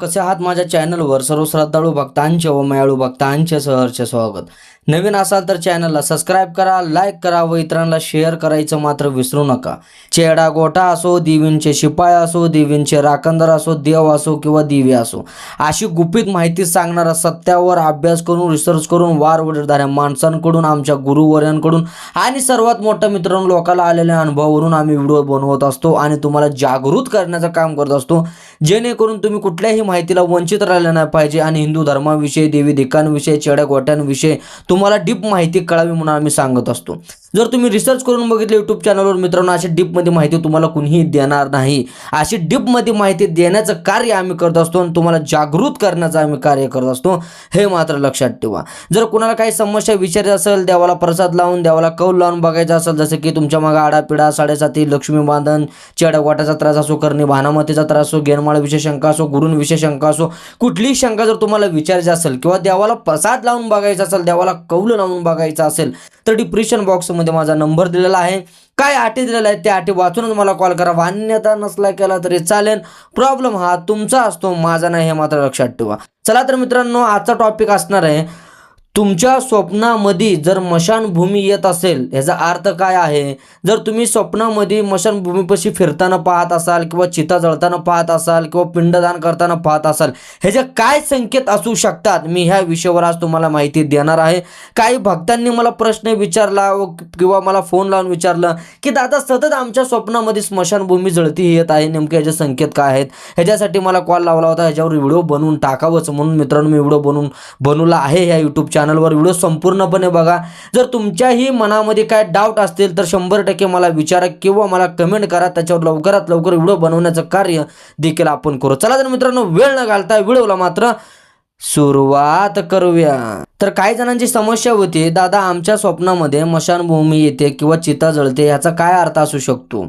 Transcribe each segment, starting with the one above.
कसे आहात माझ्या चॅनलवर? सर्व श्रद्धाळू भक्तांचे व मायाळू भक्तांचे सहर्ष स्वागत. नवीन असाल तर चॅनलला सबस्क्राईब करा लाईक करा व इतरांना शेअर करायचं मात्र विसरू नका. चेडा गोठा असो देवींचे शिपाय असो देवींचे राखंदर असो देव असो किंवा दिवे असो अशी गुपित माहिती सांगणारा सत्यावर अभ्यास करून रिसर्च करून वार वडीलधाऱ्या माणसांकडून आमच्या गुरुवर्यांकडून आणि सर्वात मोठ्या मित्रांनो लोकांना आलेल्या अनुभवावरून आम्ही व्हिडिओ बनवत असतो आणि तुम्हाला जागृत करण्याचं काम करत असतो. जेणेकरून तुम्ही कुठल्याही माहितीला वंचित राहिलं नाही पाहिजे आणि हिंदू धर्माविषयी देवी दिकांविषयी चेड्या गोट्यांविषयी तुम्हाला डीप माहिती कळावी म्हणून आम्ही सांगत असतो. जर तुम्ही रिसर्च करून बघितलं यूट्यूब चॅनलवर मित्रांनो अशी डीपमध्ये माहिती तुम्हाला कुणीही देणार नाही. अशी डीपमध्ये माहिती देण्याचं कार्य आम्ही करत असतो आणि तुम्हाला जागृत करण्याचं आम्ही कार्य करत असतो हे मात्र लक्षात ठेवा. जर कुणाला काही समस्या विचारायची असेल देवाला प्रसाद लावून देवाला कौल लावून बघायचं असेल जसं की तुमच्या मागे आडापिडा साडेसाती लक्ष्मी बांधन चेडवाटाचा त्रास असो करणे भानामतीचा त्रास असो गेनमाळाविषयी शंका असो गुरूंविषयी शंका असो कुठलीही शंका जर तुम्हाला विचारायची असेल किंवा देवाला प्रसाद लावून बघायचा असेल देवाला कौल लावून बघायचं असेल तर डिप्रेशन बॉक्समध्ये माझा नंबर दिलेला आहे. काय अटी दिलेला आहे त्या अटी वाचूनच मला कॉल करा. मान्यता नसला केला तरी चालेल. प्रॉब्लेम हा तुमचा असतो माझा नाही हे मात्र लक्षात ठेवा. चला तर मित्रांनो आजचा टॉपिक असणार आहे. तुमच्या स्वप्नामध्ये जर मशानभूमी येत असेल ह्याचा अर्थ काय आहे? जर तुम्ही स्वप्नामध्ये मशानभूमीपाशी फिरताना पाहत असाल किंवा चिता जळताना पाहत असाल किंवा पिंडदान करताना पाहत असाल ह्याचे काय संकेत असू शकतात? मी ह्या विषयावर आज तुम्हाला माहिती देणार आहे. काही भक्तांनी मला प्रश्न विचारला व किंवा मला फोन लावून विचारलं की दादा सतत आमच्या स्वप्नामध्ये स्मशानभूमी जळती येत आहे नेमके ह्याचे संकेत काय आहेत? ह्याच्यासाठी मला कॉल लावला होता ह्याच्यावर व्हिडिओ बनवून टाकावंच म्हणून मित्रांनो मी व्हिडिओ बनवून बनवला आहे ह्या यूट्यूब चॅनल चॅनलवर व्हिडिओ संपूर्णपणे बघा. जर तुमच्याही मनामध्ये काय डाऊट असतील तर शंभर टक्के मला विचारा किंवा मला कमेंट करा. त्याच्यावर लवकरात लवकर व्हिडिओ बनवण्याचं कार्य देखील आपण करू. चला तर मित्रांनो वेळ न घालता व्हिडिओला मात्र सुरुवात करूया. तर काही जणांची समस्या होती दादा आमच्या स्वप्नामध्ये मशानभूमी येते किंवा चिता जळते याचा काय अर्थ असू शकतो?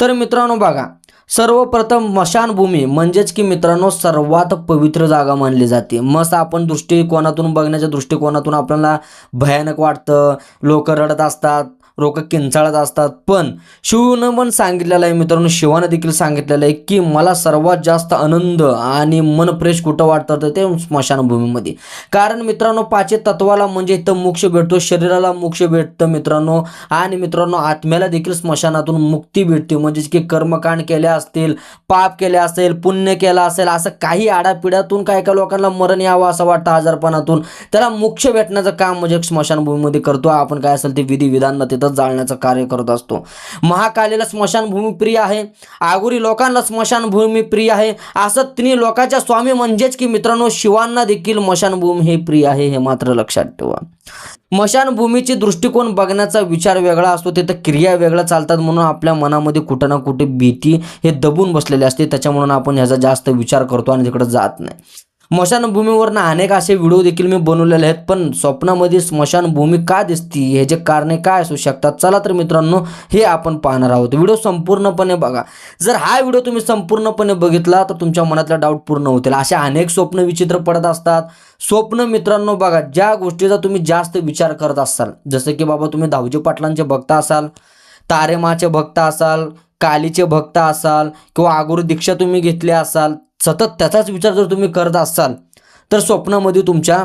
तर मित्रांनो बघा. सर्वप्रथम मशानभूमी म्हणजेच की मित्रांनो सर्वात पवित्र जागा मानली जाते. मस्त आपण दृष्टिकोनातून बघण्याच्या दृष्टिकोनातून आपल्याला भयानक वाटतं लोक रडत असतात लोक किंचाळत असतात. पण शिवनं पण सांगितलेलं आहे मित्रांनो शिवानं देखील सांगितलेलं आहे की मला सर्वात जास्त आनंद आणि मन फ्रेश कुठं वाटतं तर ते स्मशानभूमीमध्ये. कारण मित्रांनो पाचे तत्वाला म्हणजे इथं मोक्ष भेटतो शरीराला मोक्ष भेटतं मित्रांनो. आणि मित्रांनो आत्म्याला देखील स्मशानातून मुक्ती भेटते. म्हणजेच की कर्मकांड केले असतील पाप केले असेल पुण्य केलं असेल असं काही आडापिड्यातून काय काय लोकांना मरण यावं असं वाटतं आजारपणातून. त्याला मोक्ष भेटण्याचं काम म्हणजे स्मशानभूमीमध्ये करतो. आपण काय असेल ते विधी विधान तिथं जाळण्याचं कार्य करत असतो. महाकालीला स्मशानभूमी प्रिय आहे. आगुरी लोकांना स्मशानभूमी प्रिय आहे. असं तिन्ही लोकांच्या स्वामी म्हणजेच की मित्रांनो शिवांना देखील स्मशानभूमी हे प्रिय आहे हे मात्र लक्षात ठेवा. स्मशानभूमीची दृष्टिकोन बघण्याचा विचार वेगळा असतो. तिथं क्रिया वेगळ्या चालतात म्हणून आपल्या मनामध्ये कुठं ना कुठे भीती हे दबून बसलेले असते. त्याच्यामुळे आपण ह्याचा जास्त विचार करतो आणि तिकडे जात नाही. स्मशानभूमीवरनं अनेक असे व्हिडिओ देखील मी बनवलेले आहेत पण स्वप्नामध्ये स्मशानभूमी का दिसती ह्याचे कारणे काय असू शकतात? चला तर मित्रांनो हे आपण पाहणार आहोत. व्हिडिओ संपूर्णपणे बघा. जर हा व्हिडिओ तुम्ही संपूर्णपणे बघितला तर तुमच्या मनातला डाऊट पूर्ण होतील. असे अनेक स्वप्न विचित्र पडत असतात. स्वप्न मित्रांनो बघा ज्या गोष्टीचा तुम्ही जास्त विचार करत असाल जसं की बाबा तुम्ही धावजी पाटलांचे भक्त असाल तारेमाचे भक्त असाल कालीचे भक्त असाल किंवा आगुरू दीक्षा तुम्ही घेतली असाल सतत त्याचाच विचार जर तुम्ही करत असाल तर स्वप्नामध्ये तुमच्या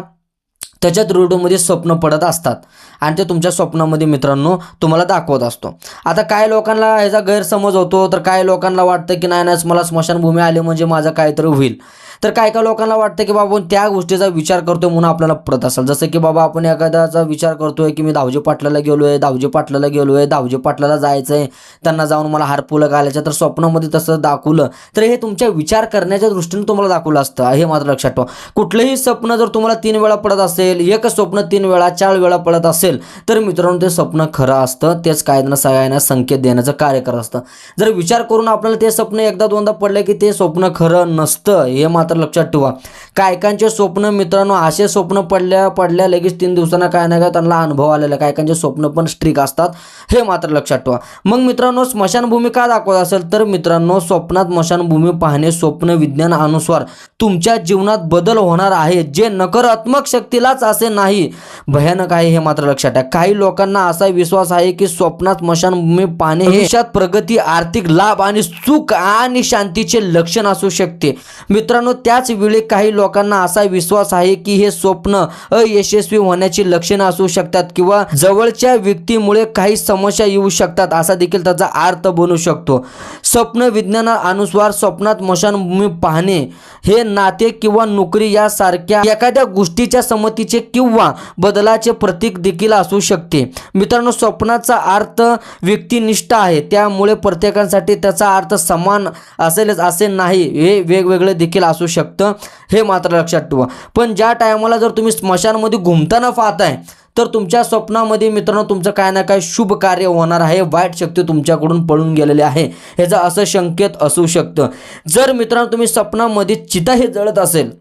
त्याच्यात व्हिडिओमध्ये स्वप्न पडत असतात. आणि ते तुमच्या स्वप्नामध्ये मित्रांनो तुम्हाला दाखवत असतो. आता काय लोकांना ह्याचा गैरसमज होतो तर काय लोकांना वाटतं की नाही नाही मला स्मशानभूमी आली म्हणजे माझं काहीतरी होईल. तर काय काय लोकांना वाटतं की बाबा आपण त्या गोष्टीचा विचार करतोय म्हणून आपल्याला पडत असेल? जसं की बाबा आपण एखाद्याचा विचार करतोय की मी धावजे पाटलाला गेलो आहे धावजे पाटलाला गेलो आहे धावजे पाटलाला जायचं आहे त्यांना जाऊन मला हारपुलं घालायचं तर स्वप्नामध्ये तसं दाखवलं. तर हे तुमच्या विचार करण्याच्या दृष्टीने तुम्हाला दाखवलं असतं हे मात्र लक्षात ठेवा. कुठलंही स्वप्न जर तुम्हाला तीन वेळा पडत असेल एक स्वप्न तीन वेळा चार वेळा पडत असेल तर मित्रांनो ते स्वप्न खरं असतं तेच कायद्यानं सगळ्यांना संकेत देण्याचं कार्य करत असतं. जर विचार करून आपल्याला ते स्वप्न एकदा दोनदा पडलं की ते स्वप्न खरं नसतं हे मात्र लक्षात ठेवा. कायकांचे स्वप्न मित्रांनो असे स्वप्न पडल्या पडल्या लगेच तीन दिवसांना काय ना काय त्यांना अनुभव आलेला. कायकांचे स्वप्न पण स्ट्रिक असतात हे मात्र लक्षात ठेवा. मग मित्रांनो स्मशानभूमी का दाखवत असेल? तर मित्रांनो स्वप्नात स्मशानभूमी पाहणे स्वप्न विज्ञान अनुसार तुमच्या जीवनात बदल होणार आहे जे नकारात्मक शक्तीलाच असे नाही. भयानक आहे हे मात्र लक्षात ठेवा. काही लोकांना असा विश्वास आहे की स्वप्नात स्मशानभूमी पाहणे हे प्रगती आर्थिक लाभ आणि सुख आणि शांतीचे लक्षण असू शकते. मित्रांनो त्याच वेळी काही लोकांना असा विश्वास आहे की हे स्वप्न अयशस्वी होण्याची लक्षणं असू शकतात किंवा जवळच्या व्यक्तीमुळे काही समस्या येऊ शकतात असा देखील त्याचा अर्थ बनू शकतो. स्वप्न विज्ञानानुसार स्वप्नात मशानभूमी पाहणे हे नाते किंवा नोकरी यासारख्या एखाद्या गोष्टीच्या संमतीचे किंवा बदलाचे प्रतीक देखील असू शकते. मित्रांनो स्वप्नाचा अर्थ व्यक्तिनिष्ठ आहे त्यामुळे प्रत्येकासाठी त्याचा अर्थ समान असेलच असे नाही हे वेगवेगळे देखील असू शकतं हे मात्र लक्षात ठेवा. पण ज्या टायमाला जर तुम्ही स्मशानमध्ये घुमताना पाहताय तर तुमच्या स्वप्नामध्ये मित्रांनो तुमचं काय ना काय शुभ कार्य होणार आहे वाईट शक्ती तुमच्याकडून पळून गेलेली आहे. ह्याचं असं संकेत असू शकतं. जर मित्रांनो तुम्ही स्वप्नामध्ये चिता हे जळत असेल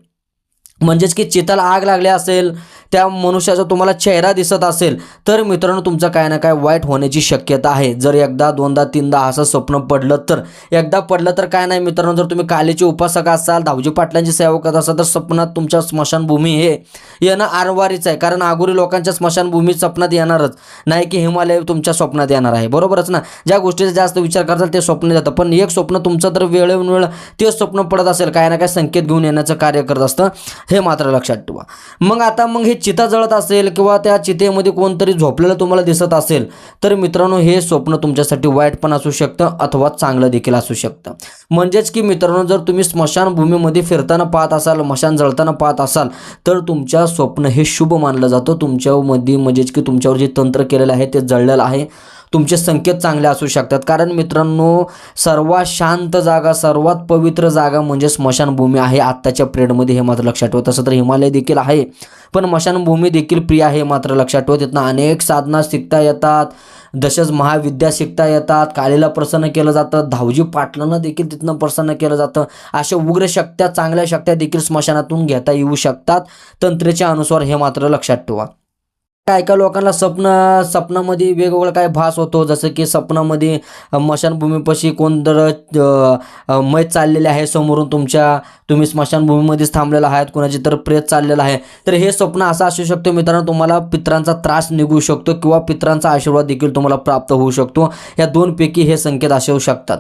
म्हणजेच की चिताला आग लागली असेल त्या मनुष्याचा तुम्हाला चेहरा दिसत असेल तर मित्रांनो तुमचं काय ना काय वाईट होण्याची शक्यता आहे. जर एकदा दोनदा तीनदा असं स्वप्न पडलं तर एकदा पडलं तर काय नाही मित्रांनो जर तुम्ही कालीचे उपासक असाल धावजी पाटलांची सेवा करत असाल तर स्वप्नात तुमच्या स्मशानभूमी हे येणं आरवारीच आहे. कारण आगोरी लोकांच्या स्मशानभूमी स्वप्नात येणारच. नाही की हिमालय तुमच्या स्वप्नात येणार आहे. बरोबरच ना? ज्या गोष्टीचा जास्त विचार करताल ते स्वप्न जातं. पण एक स्वप्न तुमचं तर वेळोवेळ ते स्वप्न पडत असेल काय ना काय संकेत घेऊन येण्याचं कार्य करत असतं. हे मात्र लक्षात ठेवा. मग आता मग हे चिता जळत असेल किंवा त्या चितेमध्ये कोणतरी झोपलेलं तुम्हाला दिसत असेल तर मित्रांनो हे स्वप्न तुमच्यासाठी वाईट पण असू शकतं अथवा चांगलं देखील असू शकतं. म्हणजेच की मित्रांनो जर तुम्ही स्मशानभूमीमध्ये फिरताना पाहत असाल मशान जळताना पाहत असाल तर तुमच्या स्वप्न हे शुभ मानलं जातं. तुमच्यामध्ये म्हणजेच की तुमच्यावर जे तंत्र केलेलं आहे ते जळलेलं आहे. तुमचे संकेत चांगले असू शकतात. कारण मित्रांनो सर्वात शांत जागा सर्वात पवित्र जागा म्हणजे स्मशानभूमी आहे. आत्ताच्या पिरियडमध्ये हे मात्र लक्षात ठेवा. तसं तर हिमालय देखील आहे. पण स्मशानभूमी देखील प्रिय आहे मात्र लक्षात ठेवा. तिथनं अनेक साधना शिकता येतात. तसेच महाविद्या शिकता येतात. कालीला प्रसन्न केलं जातं. धावजी पाटलांना देखील तिथनं प्रसन्न केलं जातं. अशा उग्र शक्त्या चांगल्या शक्त्या देखील स्मशानातून घेता येऊ शकतात. तंत्रेच्या अनुसार हे मात्र लक्षात ठेवा. काय काय लोकांना स्वप्न स्वप्नामध्ये वेगवेगळा काय भास होतो? जसं की स्वप्नामध्ये स्मशानभूमीपाशी कोणतर तर मैत चाललेले आहे समोरून तुमच्या तुम्ही स्मशानभूमीमध्येच थांबलेला आहात कोणाची तर प्रेत चाललेला आहे. तर हे स्वप्न असं असू शकतो मित्रांनो तुम्हाला पित्रांचा त्रास निघू शकतो किंवा पित्रांचा आशीर्वाद देखील तुम्हाला प्राप्त होऊ शकतो. या दोनपैकी हे संकेत असू शकतात.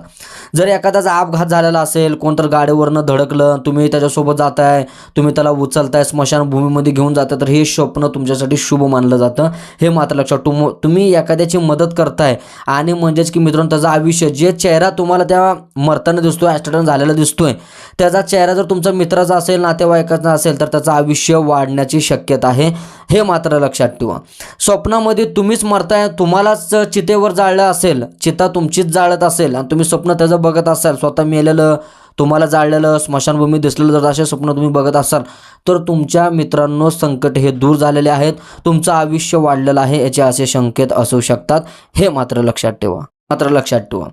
जर एखाद्याचा अपघात झालेला असेल कोणतर गाडीवरनं धडकलं तुम्ही त्याच्यासोबत जाताय तुम्ही त्याला उचलताय स्मशानभूमीमध्ये घेऊन जाताय तर हे स्वप्न तुमच्यासाठी शुभ मानलं जातं. हे मात्र लक्षात तुम तुम्ही एखाद्याची मदत करताय आणि म्हणजेच की मित्रांनो त्याचं आयुष्य जे चेहरा तुम्हाला त्या मरताना दिसतोय ॲक्सिडेंट झालेला दिसतोय त्याचा चेहरा जर तुमचा मित्राचा असेल नातेवाईकाचा असेल तर त्याचं आयुष्य वाढण्याची शक्यता आहे. हे मात्र लक्षात ठेवा. स्वप्नामध्ये तुम्हीच मरताय तुम्हालाच चितेवर जाळलं असेल चिता तुमचीच जाळत असेल आणि तुम्ही स्वप्न त्याचं बघत असाल स्वतः मेलेलं तुम्हाला जाळलेलं स्मशानभूमी दिसलेलं जर असे स्वप्न तुम्ही बघत असाल तर तुमच्या मित्रांनो संकट हे दूर झालेले आहेत. तुमचं आयुष्य वाढलेलं आहे याचे असे संकेत असू शकतात. हे मात्र लक्षात ठेवा. मात्र लक्षात ठेवा.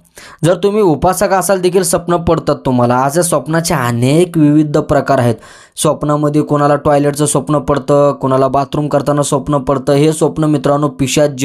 जर तुम्ही उपासक असाल देखील स्वप्न पडतात तुम्हाला. आज या स्वप्नाचे अनेक विविध प्रकार आहेत. स्वप्नामध्ये कोणाला टॉयलेटचं स्वप्न पडतं कोणाला बाथरूम करताना स्वप्न पडतं हे स्वप्न मित्रांनो पिशाच.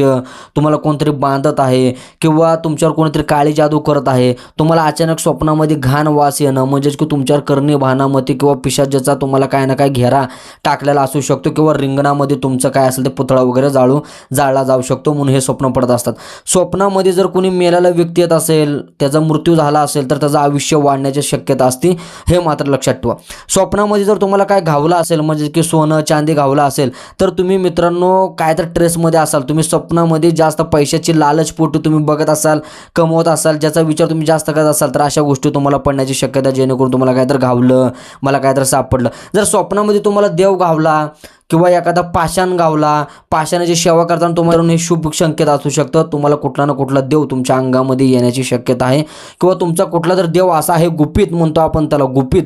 तुम्हाला कोणतरी बांधत आहे किंवा तुमच्यावर कोणीतरी काळी जादू करत आहे तुम्हाला अचानक स्वप्नामध्ये घाण वास येणं म्हणजेच की तुमच्यावर कर्णी भानामध्ये किंवा पिशाच्याचा तुम्हाला काय ना काय घेरा टाकलेला असू शकतो किंवा रिंगणामध्ये तुमचं काय असेल ते पुतळा वगैरे जाळू जाळला जाऊ शकतो म्हणून हे स्वप्न पडत असतात. स्वप्नामध्ये जर कोणी मेलेला व्यक्ती येत असेल त्याचा मृत्यू झाला असेल तर त्याचं आयुष्य वाढण्याची शक्यता असते हे मात्र लक्षात ठेवा. स्वप्नामध्ये जर तुम्हाला काय घावलं असेल म्हणजे की सोनं चांदी घावलं असेल तर तुम्ही मित्रांनो काय तर ट्रेसमध्ये असाल तुम्ही स्वप्नामध्ये जास्त पैशाची लालचपोटी तुम्ही बघत असाल कमवत असाल ज्याचा विचार तुम्ही जास्त करत असाल तर अशा गोष्टी तुम्हाला पडण्याची शक्यता जेणेकरून तुम्हाला काय तर घावलं मला काय तर सापडलं. जर स्वप्नामध्ये तुम्हाला देव घावला किंवा एखादा पाषाण गावला पाषाणाची सेवा करताना तुम्हाला हे शुभ संकेत असू शकतं तुम्हाला कुठला ना कुठला देव तुमच्या अंगामध्ये येण्याची शक्यता आहे. किंवा तुमचा कुठला तर देव असा आहे गुपित म्हणतो आपण त्याला गुपित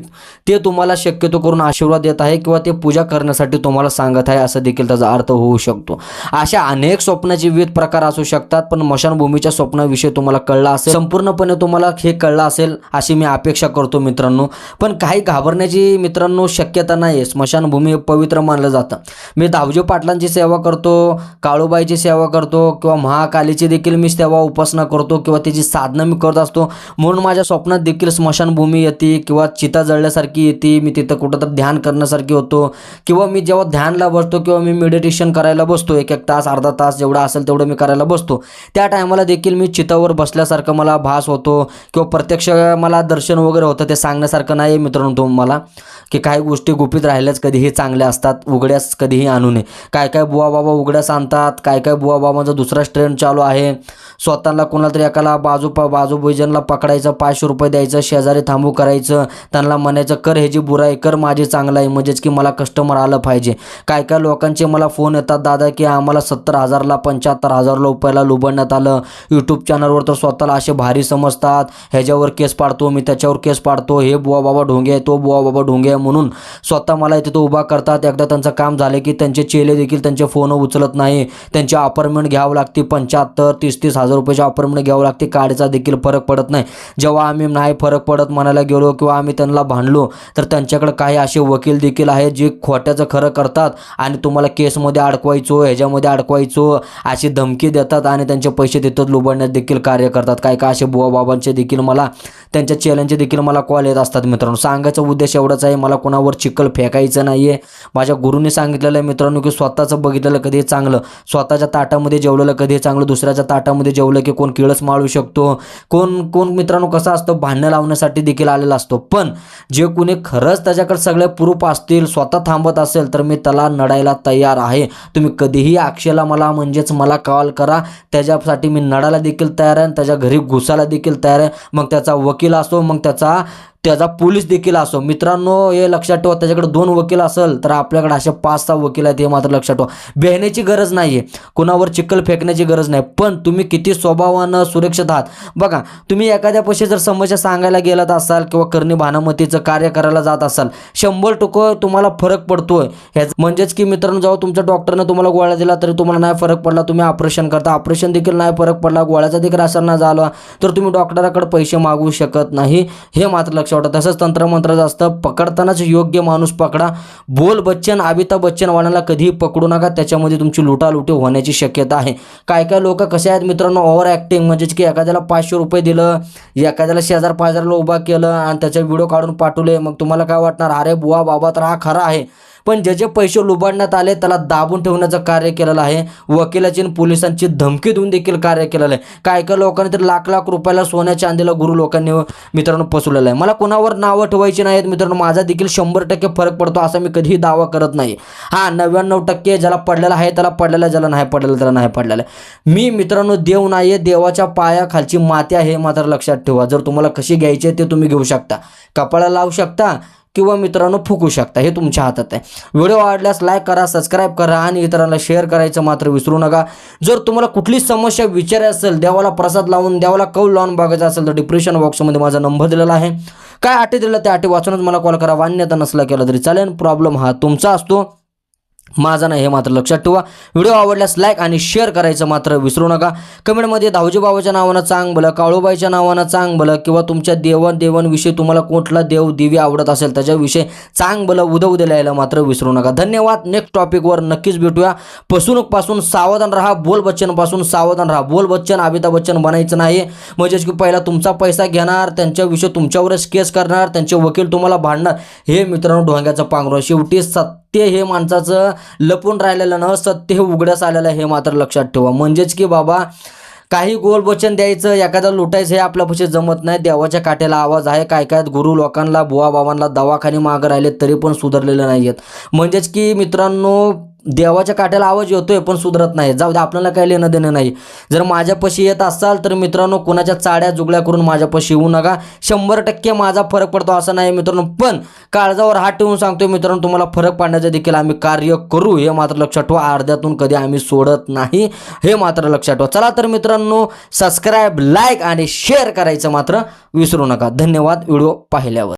ते तुम्हाला शक्यतो करून आशीर्वाद देत आहे किंवा ते पूजा करण्यासाठी तुम्हाला सांगत आहे असं देखील त्याचा अर्थ होऊ शकतो. अशा अनेक स्वप्नाचे विविध प्रकार असू शकतात पण मशानभूमीच्या स्वप्नाविषयी तुम्हाला कळलं असेल संपूर्णपणे तुम्हाला हे कळलं असेल अशी मी अपेक्षा करतो मित्रांनो. पण काही घाबरण्याची मित्रांनो शक्यता नाही स्मशानभूमी हे पवित्र मानलं जातं. जातं. मी दावजी पाटलांची सेवा करतो काळूबाईची सेवा करतो किंवा महाकालीची देखील मी सेवा उपासना करतो किंवा त्याची साधना मी करत असतो. म्हणून माझ्या स्वप्नात देखील स्मशानभूमी येते किंवा चिता जळल्यासारखी येते. मी तिथं कुठं तर ध्यान करण्यासारखी होतो. किंवा मी जेव्हा ध्यानला बसतो किंवा मी मेडिटेशन करायला बसतो एक एक तास अर्धा तास जेवढा असेल तेवढं मी करायला बसतो. त्या टायमाला देखील मी चितावर बसल्यासारखं मला भास होतो किंवा प्रत्यक्ष मला दर्शन वगैरे होतं ते सांगण्यासारखं नाही आहे मित्रांनो तुम्हाला की काही गोष्टी गुपित राहिल्याच कधीही चांगल्या असतात उघड्यास कधीही आणू नये. काय काय बुवा बाबा उघड्यास आणतात काय काय बुवा बाबांचा दुसरा ट्रेंड चालू आहे. स्वतःला कोणाला तरी एकाला बाजू प बाजू भोजनला पकडायचं पाचशे रुपये द्यायचं शेजारी थांबू करायचं त्यांना म्हणायचं कर ह्याची बुराई कर माझी चांगलं आहे म्हणजेच की मला कस्टमर आलं पाहिजे. काय काय लोकांचे मला फोन येतात दादा की आम्हाला सत्तर हजारला पंच्याहत्तर हजार रुपयाला लुबडण्यात आलं. यूट्यूब चॅनलवर तर स्वतःला असे भारी समजतात. ह्याच्यावर केस पाडतो मी त्याच्यावर केस पाडतो. हे बुवा बाबा ढोंगे आहे तो बुवा बाबा ढोंगे आहे म्हणून स्वतः मला तिथं उभा करतात. एकदा त्यांचं काम झाले की त्यांचे चेले देखील त्यांचे फोन उचलत नाही. त्यांची अपॉइंटमेंट घ्यावं लागते. पंच्याहत्तर तीस तीस हजार रुपयाची अपॉइंटमेंट घ्यावं लागते. काडीचा देखील फरक पडत नाही. जेव्हा आम्ही नाही फरक पडत म्हणायला गेलो किंवा आम्ही त्यांना भांडलो तर त्यांच्याकडे काही असे वकील देखील आहेत जे खोट्याचं खरं करतात आणि तुम्हाला केसमध्ये अडकवायचो ह्याच्यामध्ये अडकवायचो अशी धमकी देतात आणि त्यांचे पैसे देतात लुबडण्यात देखील कार्य करतात. काय काय असे बुवा बाबांचे देखील मला त्यांच्या चॅलेंजचे देखील मला कॉल येत असतात मित्रांनो. सांगायचा उद्देश एवढाच आहे मला कोणावर चिखल फेकायचं नाही आहे माझ्या गुरुने सांगितलेलं आहे मित्रांनो की स्वतःचं बघितलेलं कधी चांगलं? स्वतःच्या ताटामध्ये जेवलेलं कधी चांगलं? दुसऱ्याच्या ताटामध्ये जेवलं की कोण किळस माळू शकतो? कोण कोण मित्रांनो कसा असतो? भांडणं लावण्यासाठी देखील आलेला असतो. पण जे कुणी खरंच त्याच्याकडे सगळे प्रूफ असतील स्वतः थांबत असेल तर मी त्याला नडायला तयार आहे. तुम्ही कधीही अक्षयला मला म्हणजेच मला कॉल करा. त्याच्यासाठी मी नडायला देखील तयार आहे आणि त्याच्या घरी घुसायला देखील तयार आहे. मग त्याचा वकील असो मग त्याचा त्याचा पोलीस देखील असो. मित्रांनो हे लक्षात ठेवा त्याच्याकडे दोन वकील असेल तर आपल्याकडे असे पाच सहा वकील आहेत हे मात्र लक्षात ठेवा. बेहण्याची गरज नाही आहे कुणावर चिखल फेकण्याची गरज नाही. पण तुम्ही किती स्वभावानं सुरक्षित आहात. बघा तुम्ही एखाद्या जर समस्या सांगायला गेलात असाल किंवा करणी भानामतीचं कार्य करायला जात असाल शंभर टक्के तुम्हाला फरक पडतोय. ह्याच म्हणजेच की मित्रांनो जेव्हा तुमच्या डॉक्टरनं तुम्हाला गोळ्या दिला तरी तुम्हाला नाही फरक पडला तुम्ही ऑपरेशन करता. ऑपरेशन देखील नाही फरक पडला गोळ्याचा देखील असर नाही झाला तर तुम्ही डॉक्टराकडे पैसे मागू शकत नाही. हे मात्र लक्षात ठेवा तसंच तंत्रमंत्राचं असतं पकडतानाच योग्य माणूस पकडा. बोल बच्चन अमिताभ बच्चनवाल्यांना कधीही पकडू नका. त्याच्यामध्ये तुमची लुटालुटी होण्याची शक्यता आहे. काय काय लोक कसे आहेत मित्रांनो? ओव्हर ॲक्टिंग म्हणजेच की एखाद्याला पाचशे रुपये दिलं एखाद्याला शेजार पाजारला उभा केलं आणि त्याचा व्हिडिओ काढून पाठवले. मग तुम्हाला काय वाटणार? अरे बुवा बाबा तर हा खरा आहे. पण जे जे पैसे लुबाडण्यात आले त्याला दाबून ठेवण्याचं कार्य केलेलं आहे. वकिलाची आणि पोलिसांची धमकी देऊन देखील कार्य केलेलं आहे. काय काय लोकांनी तर लाख लाख रुपयाला सोन्या चांदीला गुरु लोकांनी मित्रांनो फसवलेलं आहे. मला कोणावर नावं ठेवायची नाहीत मित्रांनो. माझा देखील शंभर टक्के फरक पडतो असा मी कधीही दावा करत नाही. हां नव्याण्णव टक्के ज्याला पडलेला आहे त्याला पडलेला ज्याला नाही पडलेलं त्याला नाही पडलेलं मी मित्रांनो देव नाही आहे देवाच्या पायाखालची माती आहे मात्र लक्षात ठेवा. जर तुम्हाला कशी घ्यायची आहे ते तुम्ही घेऊ शकता. कपाळा लावू शकता किंवा मित्रांनो फुकू शकता हे तुमच्या हातात आहे. व्हिडिओ आवडल्यास लाईक करा सबस्क्राईब करा आणि इतरांना शेअर करायचं मात्र विसरू नका. जर तुम्हाला कुठली समस्या विचारायची असेल देवाला प्रसाद लावून देवाला कौल लावून बघायचा असेल तर डिप्रेशन बॉक्समध्ये माझा नंबर दिलेला आहे. काय अटी दिला त्या अटी वाचूनच मला कॉल करा. मान्यता नसला केला तरी चालेल. प्रॉब्लेम हा तुमचा असतो. माझा नाही हे मात्र लक्षात ठेवा. व्हिडिओ आवडल्यास लाईक आणि शेअर करायचं मात्र विसरू नका. कमेंटमध्ये दाऊजी बाबाच्या नावानं चांग भलं काळूबाईच्या नावानं चांग भलं किंवा तुमच्या देवन देवांविषयी तुम्हाला कुठला देव दिवी आवडत असेल त्याच्याविषयी चांग भलं उदव द्यायला मात्र विसरू नका. धन्यवाद. नेक्स्ट टॉपिकवर नक्कीच भेटूया. फसवणूकपासून सावधान राहा. बोल बच्चनपासून सावधान राहा. बोल बच्चन अमिताभ बच्चन बनायचं नाही. म्हणजेच की पहिला तुमचा पैसा घेणार त्यांच्याविषयी तुमच्यावरच केस करणार त्यांचे वकील तुम्हाला भांडणार. हे मित्रांनो ढोंग्याचं पांघरून शेवटी सत्य हे माणसाचं लपून राहिलेलं न सत्य हे उघड्यास आलेलं हे मात्र लक्षात ठेवा. म्हणजेच की बाबा काही गोल वचन द्यायचं एखादा लुटायचं हे आपल्यापाशी जमत नाही. देवाच्या काठ्याला आवाज आहे काय काय गुरु लोकांना बुवा बाबांना दवाखाने मागं राहिले तरी पण सुधारलेले नाही आहेत म्हणजेच की मित्रांनो देवाच्या काट्याला आवाज येतोय पण सुधरत नाही. जाऊ दे आपल्याला काही लेणं देणं नाही. जर माझ्यापाशी येत असाल तर मित्रांनो कुणाच्या चाड्या जुगल्या करून माझ्यापाशी येऊ नका. शंभर टक्के माझा फरक पडतो असं नाही मित्रांनो पण काळजावर हात ठेवून सांगतोय मित्रांनो तुम्हाला फरक पाडण्याचं देखील आम्ही कार्य करू. हे मात्र लक्षात ठेवा अर्ध्यातून कधी आम्ही सोडत नाही. हे मात्र लक्षात ठेवा. चला तर मित्रांनो सबस्क्राईब लाईक आणि शेअर करायचं मात्र विसरू नका. धन्यवाद. व्हिडिओ पाहिल्यावर.